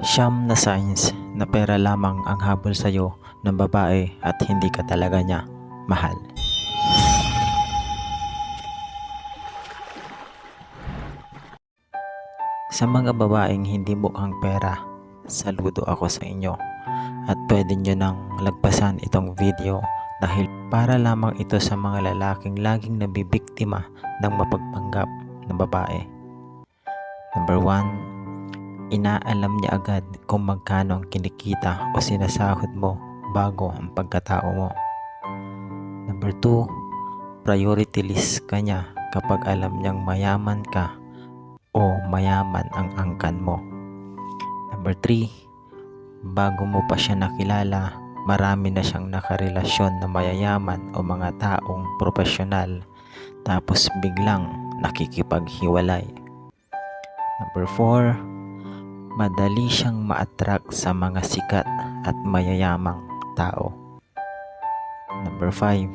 Siyam na signs na pera lamang ang habol sa'yo ng babae at hindi ka talaga niya mahal. Sa mga babaeng hindi mukhang pera, saludo ako sa inyo at pwede nyo nang lagpasan itong video dahil para lamang ito sa mga lalaking laging nabibiktima ng mapagpanggap na babae. Number 1, inaalam niya agad kung magkano ang kinikita o sinasahod mo bago ang pagkatao mo. Number 2, priority list ka niya kapag alam niyang mayaman ka o mayaman ang angkan mo. Number 3, bago mo pa siya nakilala, marami na siyang nakarelasyon na mayayaman o mga taong profesional tapos biglang nakikipaghiwalay. Number 4, madali siyang ma-attract sa mga sikat at mayayamang tao. Number 5,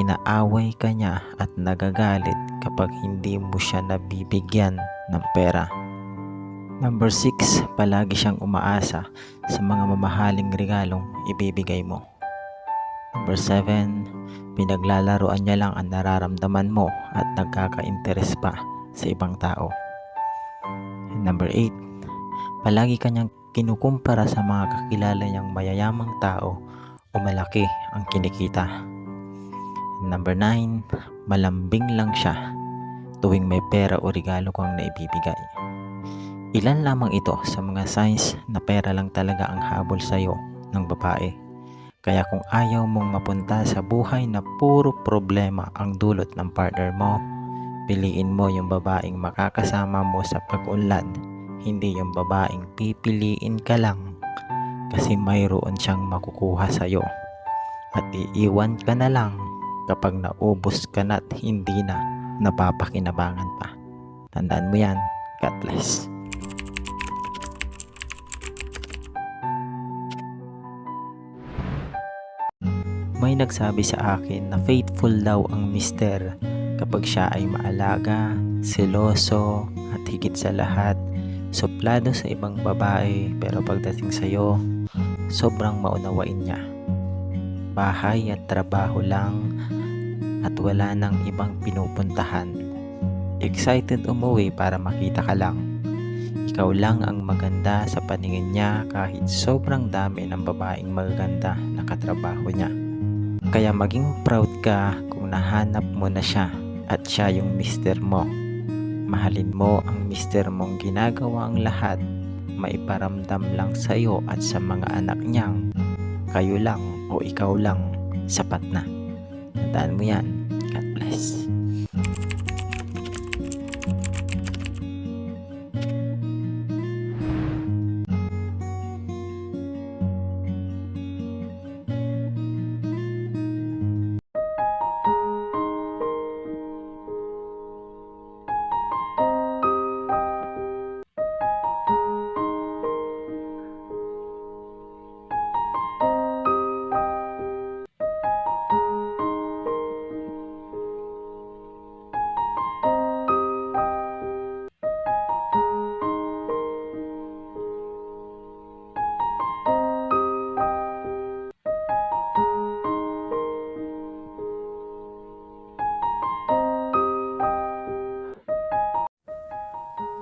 inaaway ka niya at nagagalit kapag hindi mo siya nabibigyan ng pera. Number 6, palagi siyang umaasa sa mga mamahaling regalong ibibigay mo. Number 7, pinaglalaroan niya lang ang nararamdaman mo at nagkaka-interes pa sa ibang tao. Number 8, palagi kanyang kinukumpara sa mga kakilala niyang mayayamang tao o malaki ang kinikita. Number 9, malambing lang siya tuwing may pera o regalo kang naibibigay. Ilan lamang ito sa mga signs na pera lang talaga ang habol sa iyo ng babae. Kaya kung ayaw mong mapunta sa buhay na puro problema ang dulot ng partner mo, piliin mo yung babaeng makakasama mo sa pag-unlad, hindi yung babaeng pipiliin ka lang kasi mayroon siyang makukuha sa iyo. At iiwan ka na lang kapag naubos ka na at hindi na napapakinabangan pa. Tandaan mo yan. God bless. May nagsabi sa akin na faithful daw ang mister kapag siya ay maalaga, seloso, at higit sa lahat, suplado sa ibang babae pero pagdating sa iyo, sobrang maunawain niya. Bahay at trabaho lang at wala nang ibang pinupuntahan. Excited umuwi para makita ka lang. Ikaw lang ang maganda sa paningin niya kahit sobrang dami ng babaeng magaganda na katrabaho niya. Kaya maging proud ka kung nahanap mo na siya at siya yung mister mo. Mahalin mo ang mister mong ginagawa ang lahat, maiparamdam lang sa iyo at sa mga anak niyang kayo lang o ikaw lang sapat na. Tandaan mo yan. God bless.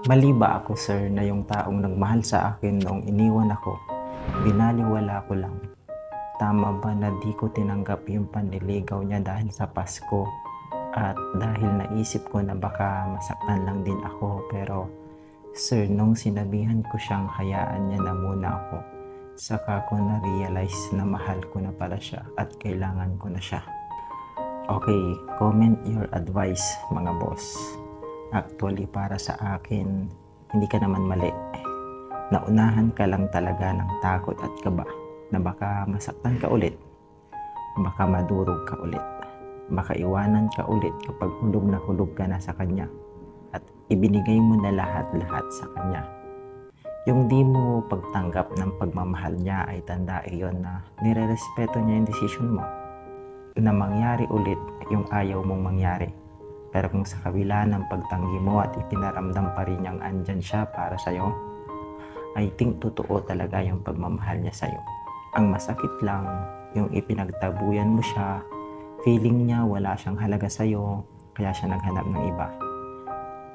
Mali ba ako sir na yung taong nagmahal sa akin noong iniwan ako, binaliwala ko lang. Tama ba na di ko tinanggap yung panliligaw niya dahil sa Pasko at dahil naisip ko na baka masaktan lang din ako pero sir nung sinabihan ko siyang hayaan niya na muna ako saka ko na-realize na mahal ko na pala siya at kailangan ko na siya. Okay, comment your advice mga boss. Actually, para sa akin, hindi ka naman mali. Naunahan ka lang talaga ng takot at kaba na baka masaktan ka ulit, baka madurog ka ulit, baka iwanan ka ulit kapag hulog na hulog ka na sa kanya at ibinigay mo na lahat-lahat sa kanya. Yung di mo pagtanggap ng pagmamahal niya ay tanda iyon na nire-respeto niya yung decision mo na mangyari ulit yung ayaw mong mangyari. Pero kung sa kabila ng pagtanggi mo at ipinaramdam pa rin niyang andyan siya para sa'yo, I think totoo talaga yung pagmamahal niya sa'yo. Ang masakit lang, yung ipinagtabuyan mo siya, feeling niya wala siyang halaga sa'yo, kaya siya naghanap ng iba.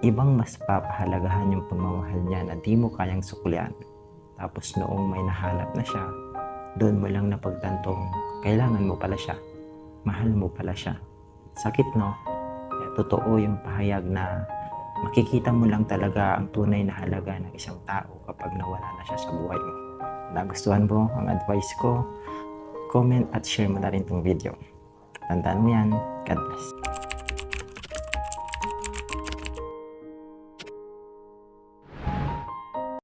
Ibang mas papahalagahan yung pagmamahal niya na di mo kayang suklian. Tapos noong may nahanap na siya, doon mo lang napagtantong kailangan mo pala siya. Mahal mo pala siya. Sakit no? Totoo yung pahayag na makikita mo lang talaga ang tunay na halaga ng isang tao kapag nawala na siya sa buhay mo. Nagustuhan mo ang advice ko, comment at share mo na rin tong video. Tandaan mo yan. God bless.